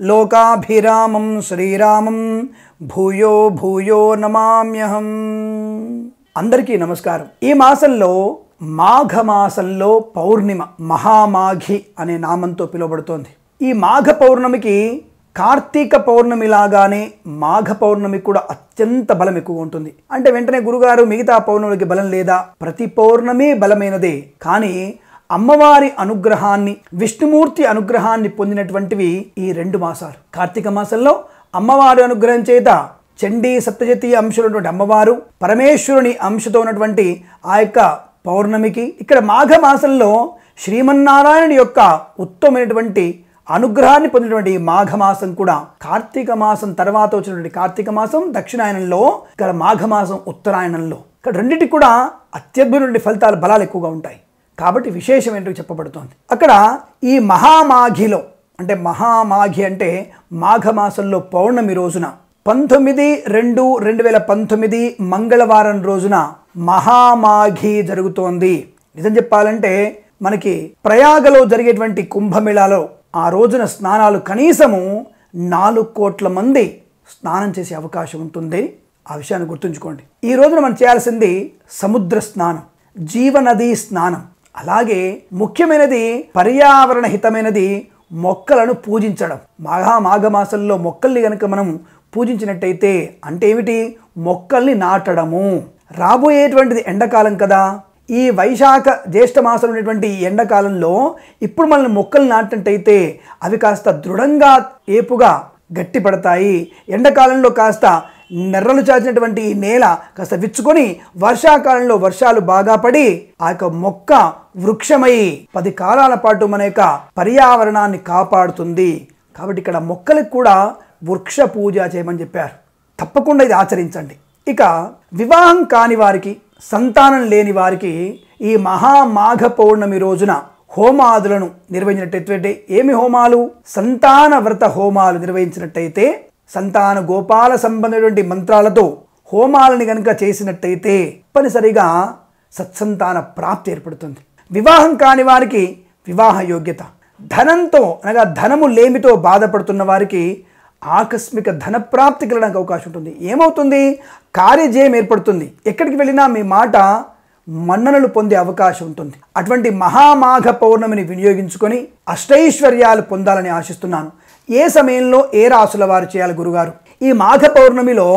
లోకాభిరామం శ్రీరామం భూయో భూయో నమామ్యహం. అందరికీ నమస్కారం. ఈ మాసంలో మాఘమాసంలో పౌర్ణిమ మహామాఘి అనే నామంతో పిలువబడుతోంది. ఈ మాఘ పౌర్ణమికి కార్తీక పౌర్ణమి లాగానే మాఘ పౌర్ణమి కూడా అత్యంత బలం ఎక్కువ ఉంటుంది. అంటే వెంటనే గురుగారు మిగతా పౌర్ణమికి బలం లేదా? ప్రతి పౌర్ణమి బలమైనదే. కానీ అమ్మవారి అనుగ్రహాన్ని విష్ణుమూర్తి అనుగ్రహాన్ని పొందినటువంటివి ఈ రెండు మాసాలు. కార్తీక మాసంలో అమ్మవారి అనుగ్రహం చేత చండీ సప్తజతి అంశులైనటువంటి అమ్మవారు పరమేశ్వరుని అంశతో ఉన్నటువంటి ఆ యొక్క పౌర్ణమికి ఇక్కడ మాఘ మాసంలో శ్రీమన్నారాయణుడి యొక్క ఉత్తమమైనటువంటి అనుగ్రహాన్ని పొందినటువంటి మాఘమాసం కూడా కార్తీక మాసం తర్వాత వచ్చినటువంటి కార్తీక మాసం దక్షిణాయనంలో ఇక్కడ మాఘమాసం ఉత్తరాయణంలో. ఇక్కడ రెండింటి కూడా అత్యద్భుతమైన ఫలితాలు బలాలు ఎక్కువగా ఉంటాయి. కాబట్టి విశేషం ఏంటో చెప్పబడుతోంది. అక్కడ ఈ మహామాఘిలో అంటే మహామాఘి అంటే మాఘమాసంలో పౌర్ణమి రోజున పంతొమ్మిది రెండు రెండు వేల పంతొమ్మిది మంగళవారం రోజున మహామాఘి జరుగుతోంది. నిజం చెప్పాలంటే మనకి ప్రయాగలో జరిగేటువంటి కుంభమేళాలో ఆ రోజున స్నానాలు కనీసము నాలుగు కోట్ల మంది స్నానం చేసే అవకాశం ఉంటుంది. ఆ విషయాన్ని గుర్తుంచుకోండి. ఈ రోజున మనం చేయాల్సింది సముద్ర స్నానం జీవనది స్నానం. అలాగే ముఖ్యమైనది పర్యావరణ హితమైనది మొక్కలను పూజించడం. మాఘ మాఘమాసంలో మొక్కల్ని కనుక మనం పూజించినట్టయితే అంటే ఏమిటి? మొక్కల్ని నాటడము. రాబోయేటువంటిది ఎండాకాలం కదా. ఈ వైశాఖ జ్యేష్ఠ మాసం ఉన్నటువంటి ఎండాకాలంలో ఇప్పుడు మనల్ని మొక్కలు నాటినట్టయితే అవి కాస్త దృఢంగా ఏపుగా గట్టిపడతాయి. ఎండాకాలంలో కాస్త నెర్రలు చాచినటువంటి ఈ నేల కాస్త విచ్చుకొని వర్షాకాలంలో వర్షాలు బాగా పడి ఆ యొక్క మొక్క వృక్షమై పది కాలాల పాటు మన యొక్క పర్యావరణాన్ని కాపాడుతుంది. కాబట్టి ఇక్కడ మొక్కలకు కూడా వృక్ష పూజ చేయమని చెప్పారు. తప్పకుండా ఇది ఆచరించండి. ఇక వివాహం కాని వారికి సంతానం లేని వారికి ఈ మహామాఘ పౌర్ణమి రోజున హోమాదులను నిర్వహించినట్టయితే ఏమి హోమాలు? సంతాన వ్రత హోమాలు నిర్వహించినట్టయితే సంతాన గోపాల సంబంధమైనటువంటి మంత్రాలతో హోమాలని కనుక చేసినట్టయితే తప్పనిసరిగా సత్సంతాన ప్రాప్తి ఏర్పడుతుంది. వివాహం కాని వారికి వివాహ యోగ్యత. ధనంతో అనగా ధనము లేమితో బాధపడుతున్న వారికి ఆకస్మిక ధన ప్రాప్తి అవకాశం ఉంటుంది. ఏమవుతుంది? కార్యజయం ఏర్పడుతుంది. ఎక్కడికి వెళ్ళినా మీ మాట మన్ననలు పొందే అవకాశం ఉంటుంది. అటువంటి మహామాఘ పౌర్ణమిని వినియోగించుకొని అష్టైశ్వర్యాలు పొందాలని ఆశిస్తున్నాను. ఏ సమయంలో ఏ రాసుల వారు చేయాలి గురుగారు? ఈ మాఘ పౌర్ణమిలో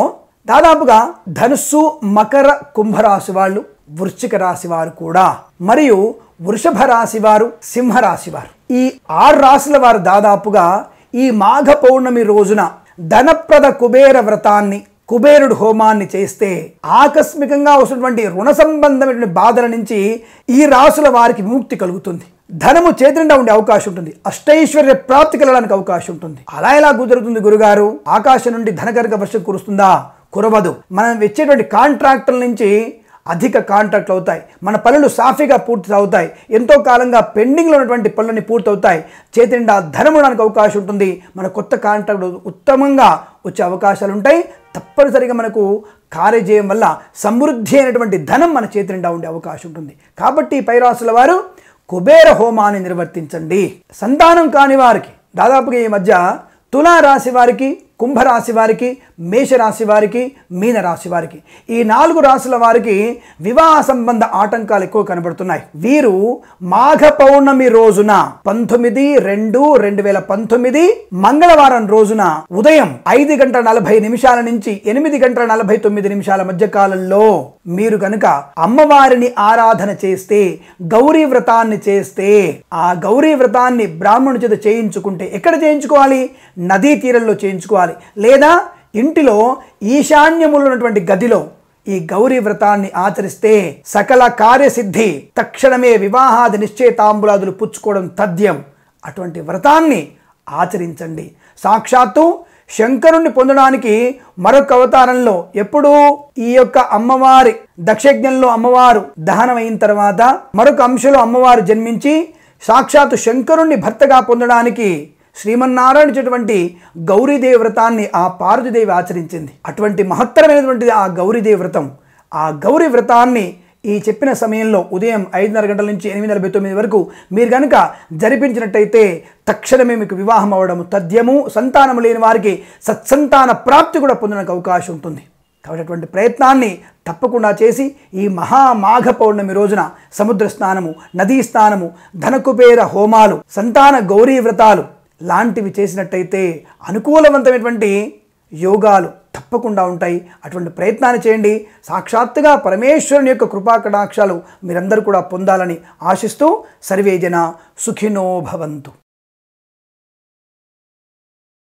దాదాపుగా ధనుస్సు మకర కుంభరాశి వాళ్ళు వృశ్చిక రాశి వారు కూడా మరియు వృషభ రాశి వారు సింహరాశి వారు. ఈ ఆరు రాశుల వారు దాదాపుగా ఈ మాఘ పౌర్ణమి రోజున ధనప్రద కుబేర వ్రతాన్ని కుబేరుడు హోమాన్ని చేస్తే ఆకస్మికంగా వస్తున్నటువంటి రుణ సంబంధమైన బాధల నుంచి ఈ రాసుల వారికి విముక్తి కలుగుతుంది. ధనము చేతినిండా ఉండే అవకాశం ఉంటుంది. అష్టైశ్వర్య ప్రాప్తి కలగడానికి అవకాశం ఉంటుంది. అలా ఎలా కుదురుతుంది గురుగారు? ఆకాశం నుండి ధనకరక వర్షం కురుస్తుందా? కురవదు. మనం ఇచ్చేటువంటి కాంట్రాక్టుల నుంచి అధిక కాంట్రాక్ట్లు అవుతాయి. మన పనులు సాఫీగా పూర్తి అవుతాయి. ఎంతో కాలంగా పెండింగ్లో ఉన్నటువంటి పనులన్నీ పూర్తవుతాయి. చేతి నిండా ధనం ఉండడానికి అవకాశం ఉంటుంది. మన కొత్త కాంట్రాక్ట్ ఉత్తమంగా వచ్చే అవకాశాలు ఉంటాయి. తప్పనిసరిగా మనకు కార్యజయం వల్ల సమృద్ధి అయినటువంటి ధనం మన చేతి నిండా ఉండే అవకాశం ఉంటుంది. కాబట్టి పైరాసుల వారు కుబేర హోమాన్ని నిర్వర్తించండి. సంతానం కాని వారికి దాదాపుగా ఈ మధ్య తులారాశి వారికి కుంభరాశి వారికి మేషరాశి వారికి మీనరాశి వారికి. ఈ నాలుగు రాశుల వారికి వివాహ సంబంధ ఆటంకాలు ఎక్కువ కనబడుతున్నాయి. వీరు మాఘ పౌర్ణమి రోజున పంతొమ్మిది రెండు రెండు వేల పంతొమ్మిది మంగళవారం రోజున ఉదయం ఐదు గంటల నలభై నిమిషాల నుంచి ఎనిమిది గంటల నలభై తొమ్మిది నిమిషాల మధ్య కాలంలో మీరు కనుక అమ్మవారిని ఆరాధన చేస్తే గౌరీ వ్రతాన్ని చేస్తే ఆ గౌరీ వ్రతాన్ని బ్రాహ్మణు చేత చేయించుకుంటే ఎక్కడ చేయించుకోవాలి? నదీ తీరంలో చేయించుకోవాలి. లేదా ఇంటిలో ఈశాన్యములు ఉన్నటువంటి గదిలో ఈ గౌరీ వ్రతాన్ని ఆచరిస్తే సకల కార్యసిద్ధి తక్షణమే వివాహాది నిశ్చయితాంబులాదులు పుచ్చుకోవడం తథ్యం. అటువంటి వ్రతాన్ని ఆచరించండి. సాక్షాత్తు శంకరుణ్ణి పొందడానికి మరొక అవతారంలో ఎప్పుడూ ఈ యొక్క అమ్మవారి దక్షజ్ఞంలో అమ్మవారు దహనమైన తర్వాత మరొక అంశలో అమ్మవారు జన్మించి సాక్షాత్తు శంకరుణ్ణి భర్తగా పొందడానికి శ్రీమన్నారాయణటువంటి గౌరీదేవి వ్రతాన్ని ఆ పార్వతీదేవి ఆచరించింది. అటువంటి మహత్తరమైనటువంటిది ఆ గౌరీదేవి వ్రతం ఆ గౌరీ వ్రతాన్ని ఈ చెప్పిన సమయంలో ఉదయం ఐదున్నర గంటల నుంచి ఎనిమిది నలభై తొమ్మిది వరకు మీరు కనుక జరిపించినట్టయితే తక్షణమే మీకు వివాహం అవ్వడం తథ్యము సంతానము లేని వారికి సత్సంతాన ప్రాప్తి కూడా పొందడానికి అవకాశం ఉంటుంది. కాబట్టి అటువంటి ప్రయత్నాన్ని తప్పకుండా చేసి ఈ మహామాఘ పౌర్ణమి రోజున సముద్ర స్నానము నదీ స్నానము ధనకుబేర హోమాలు సంతాన గౌరీ వ్రతాలు లాంటివి చేసినట్టయితే అనుకూలవంతమైనటువంటి యోగాలు తప్పకుండా ఉంటాయి. అటువంటి ప్రయత్నాన్ని చేయండి. సాక్షాత్తుగా పరమేశ్వరుని యొక్క కృపా కటాక్షాలు మీరందరూ కూడా పొందాలని ఆశిస్తూ సర్వేజన సుఖినో భవంతు.